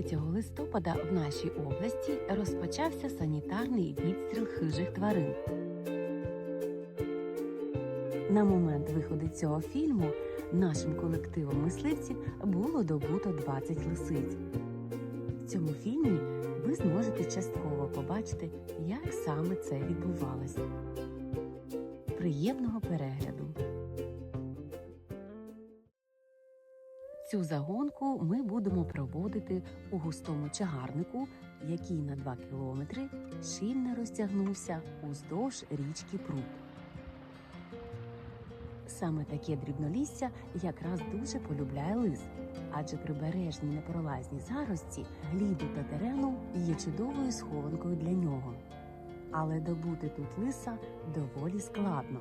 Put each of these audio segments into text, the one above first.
3 листопада в нашій області розпочався санітарний відстріл хижих тварин. На момент виходу цього фільму нашим колективом мисливців було добуто 20 лисиць. В цьому фільмі ви зможете частково побачити, як саме це відбувалося. Приємного перегляду! Цю загонку ми будемо проводити у густому чагарнику, який на 2 кілометри щільно розтягнувся уздовж річки Прут. Саме таке дрібнолісся якраз дуже полюбляє лис, адже прибережні непролазні зарості, гліду та терену є чудовою схованкою для нього. Але добути тут лиса доволі складно.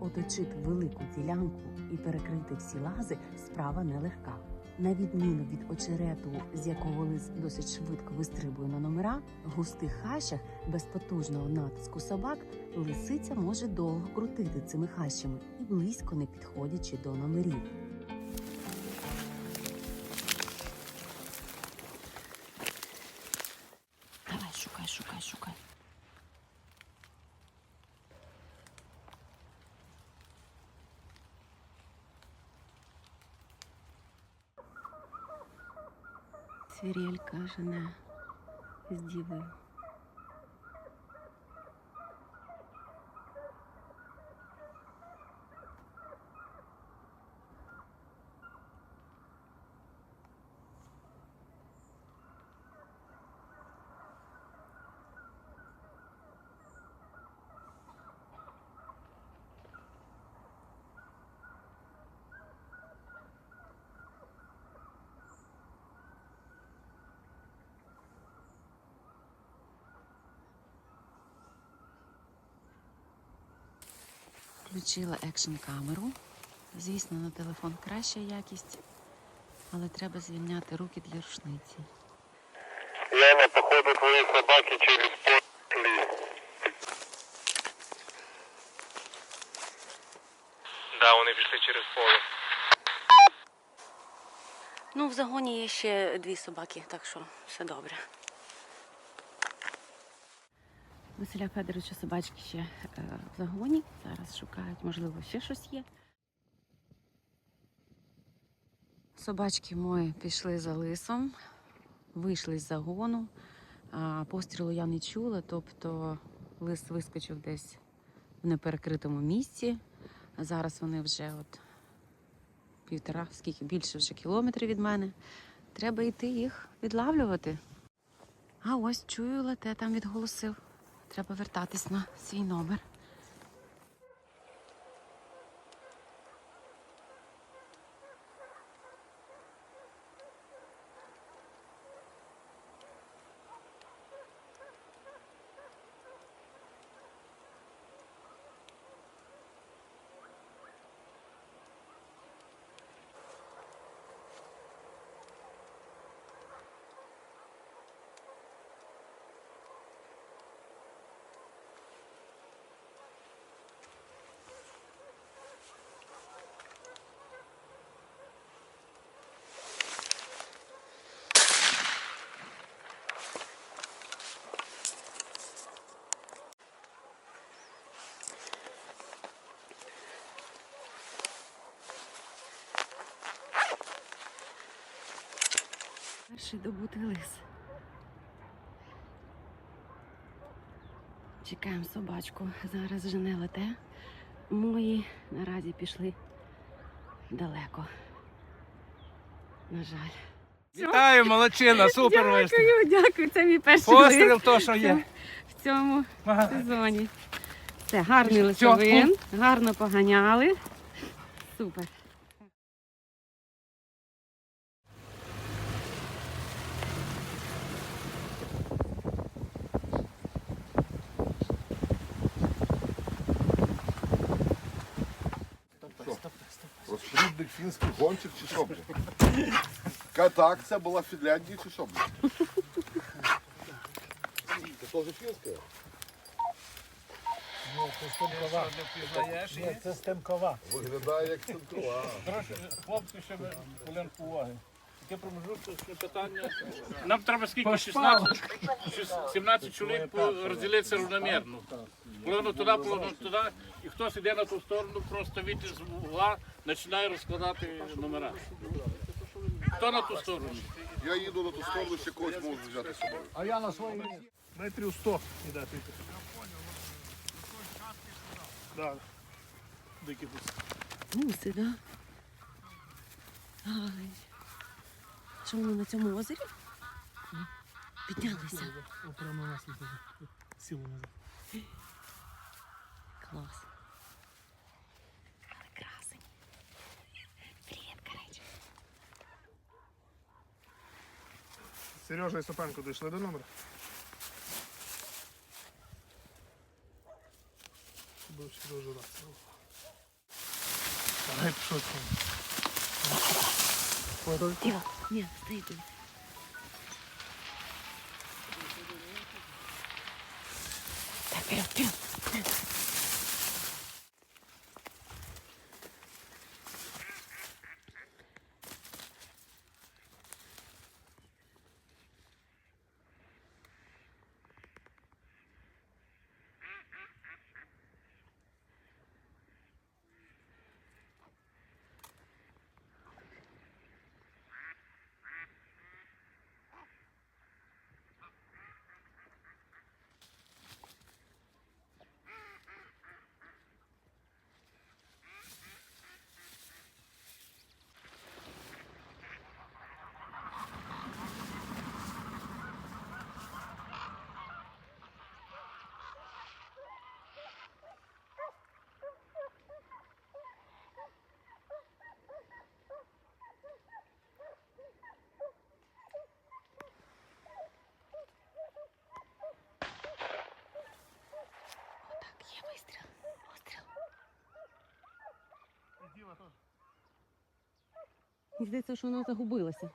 Оточити велику ділянку і перекрити всі лази справа нелегка. На відміну від очерету, з якого лис досить швидко вистрибує на номера, в густих хащах без потужного натиску собак лисиця може довго крутити цими хащами і близько не підходячи до номерів. Свірелька жене з дівою. Включила екшн камеру. Звісно, на телефон краща якість, але треба звільняти руки для рушниці. Лена, походу твои собаки через поле. Да, вони пішли через поле. Ну, в загоні є ще дві собаки, так що все добре. Василя Федоровича собачки ще е, в загоні. Зараз шукають, можливо, ще щось є. Собачки мої пішли за лисом, вийшли з загону. Пострілу я не чула, тобто лис вискочив десь в неперекритому місці. Зараз вони вже от півтора, скільки більше вже кілометрів від мене. Треба йти їх відлавлювати. А ось чую, лете там відголосив. Треба вертатись на свій номер. Перший добутий лис. Чекаємо собачку. Зараз жене лете. Мої наразі пішли далеко. На жаль. Вітаю, молодчина, супер виступ. Дякую, дякую. Це мій перший Постріл лист то, що є. в цьому Ага. сезоні. Це гарний лисовин, гарно поганяли. Супер. Розплідник фінський гонщик чи що, блядь? Ката акція була в Фінляндії чи що, блядь? Це теж фінська? Ні, це стемкова. Виглядає як. Трошки, хлопці, ще хвилинку уваги. Таке промежуточне питання. Нам треба скільки? 16, 17 чоловік розділитися рівномірно. Половину туди, половину туди. І хтось іде на ту сторону, просто від з вугла починає розкладати номера. Хто на ту сторону? Я їду на ту сторону, ще когось можу взяти з собою. Метрів 100 іде ти. Да. Дикі гуси. Гуси, да? Ай. Що вони на цьому озері? Піднялися. Прямо на нас сіло назад. Клас. Красень. Привіт, короче. Сережа і Сопенко дійшли до номера. Був Сережа раз. Давай пішов там. Фото. Діва, ні, стоїть. тут. Так, вперед, вперед. Здається, що воно загубилося.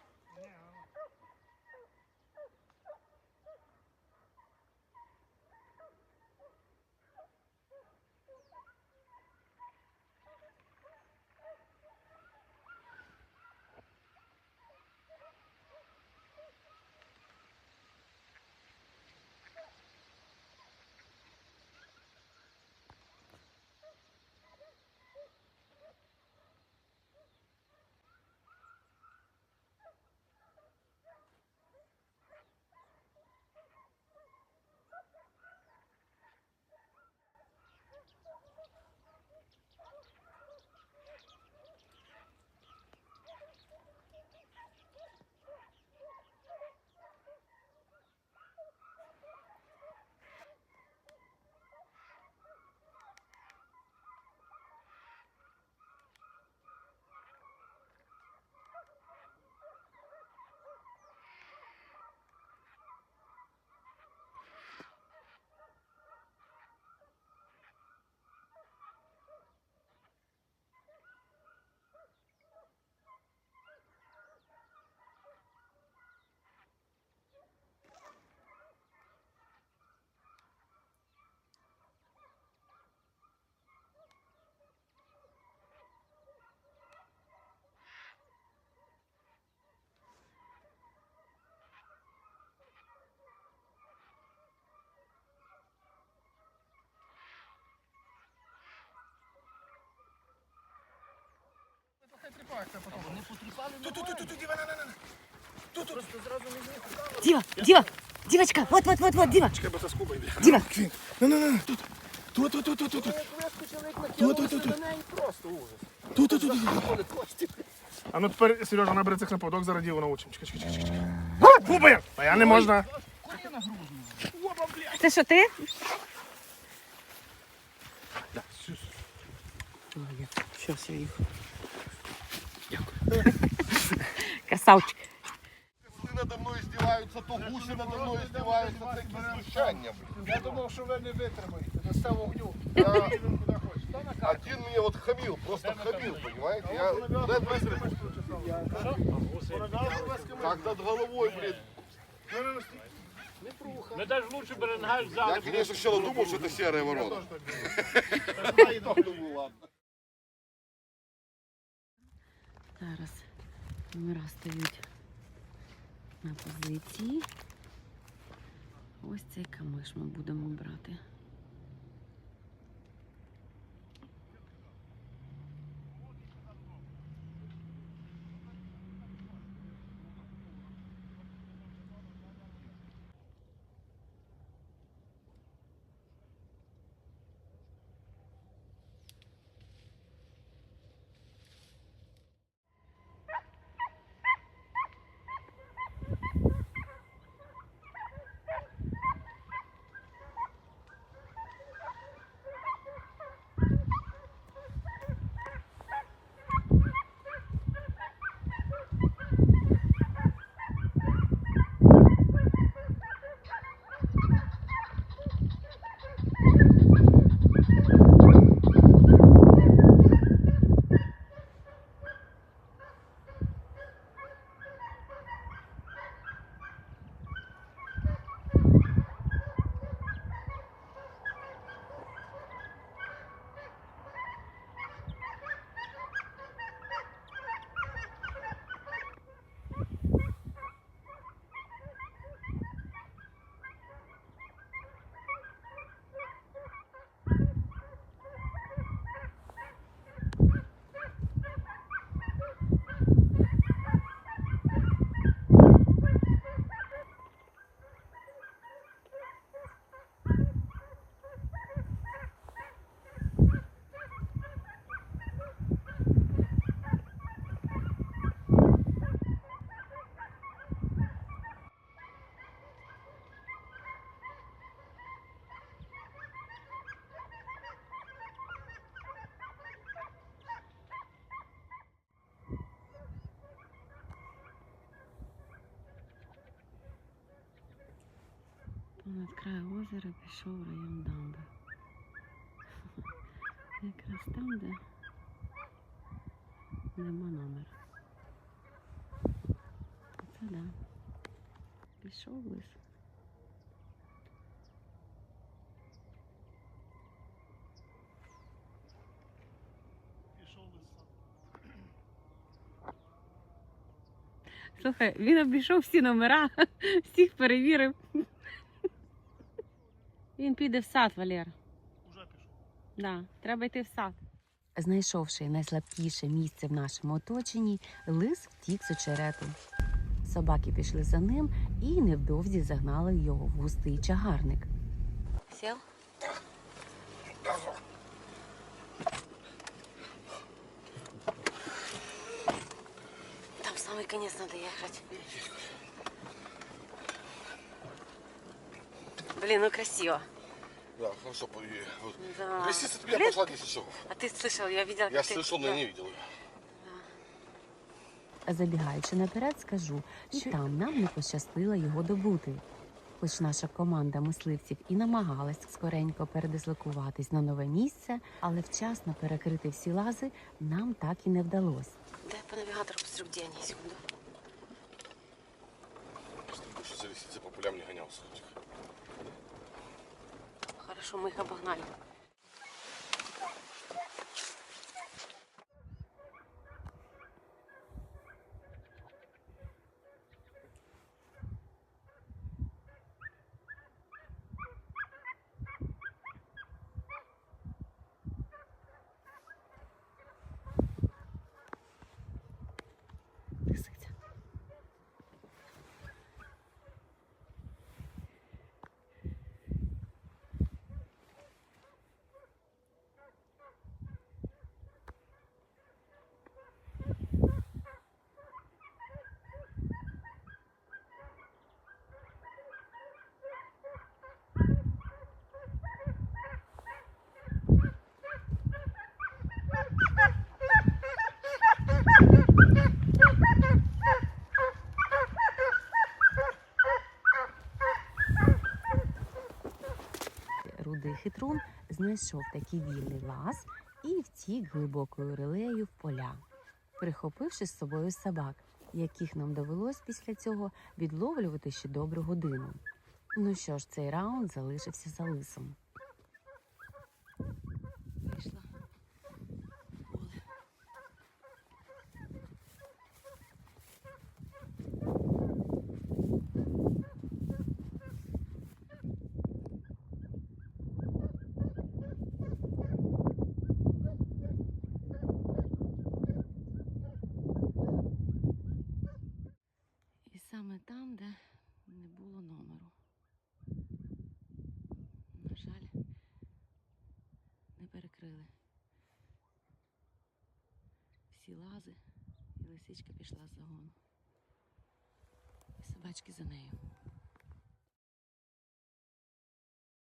Діва, діва, дівочка, вот, вот, вот, вот, діва. Діва. Тут, тут, тут, тут, тут. Тут, тут, тут, тут. Тут, тут, тут, тут. А ну тепер, Сережа, набери цих на поводок, зараз діло научимо. Чекай, чекай, чекай, чекай. Губи! А я не можна. Це що ти? Молодець. Щас я їх. Красавчик. Коли надо мною здіваються, то гусі надо мною здіваються, це якесь знущання, блін. Я думав, що ви не витримаєте. Достав вогню. Я... Один мне вот хамил, просто хамил, понимаете? Я ледве Как над головой, блин. Ми навіть лучше беренгай Я, взяли. конечно, сначала думал, что это серая ворона. Думаю, ладно. Зараз номера стають на позиції. Ось цей камиш ми будемо брати. Край озера пішов район дамби. Якраз там, де нема номера. Це да. Пішов лис. Слухай, він обійшов всі номера, всіх перевірив. Він піде в сад, Валер. Уже пішов. Да, треба йти в сад. Знайшовши найслабкіше місце в нашому оточенні, лис втік з очерету. Собаки пішли за ним і невдовзі загнали його в густий чагарник. Сів? Там в самый конец надо Блин, ну красиво. Да, хорошо. по- и- вот. Да. Лисица от меня Блин, пошла 10 часов. А ты слышал, я видела, Я как ты... слышал, но я не видел ее. Забігаючи наперед, скажу, що там нам не пощастило його добути. Хоч наша команда мисливців і намагалась скоренько передислокуватись на нове місце, але вчасно перекрити всі лази нам так і не вдалося. Дай по навігатору пострік день, секунду. Просто больше за лисицей по полям не гонялся. Хорошо, ми їх обогнали. Лисиця. Рудий хитрун знайшов такий вільний лаз і втік глибокою релею в поля, прихопивши з собою собак, яких нам довелось після цього відловлювати ще добру годину. Ну що ж, цей раунд залишився за лисом. Пішла. Поле. саме там, де не було номеру. На жаль, не перекрили. Всі лази, і лисичка пішла з загону. І собачки за нею.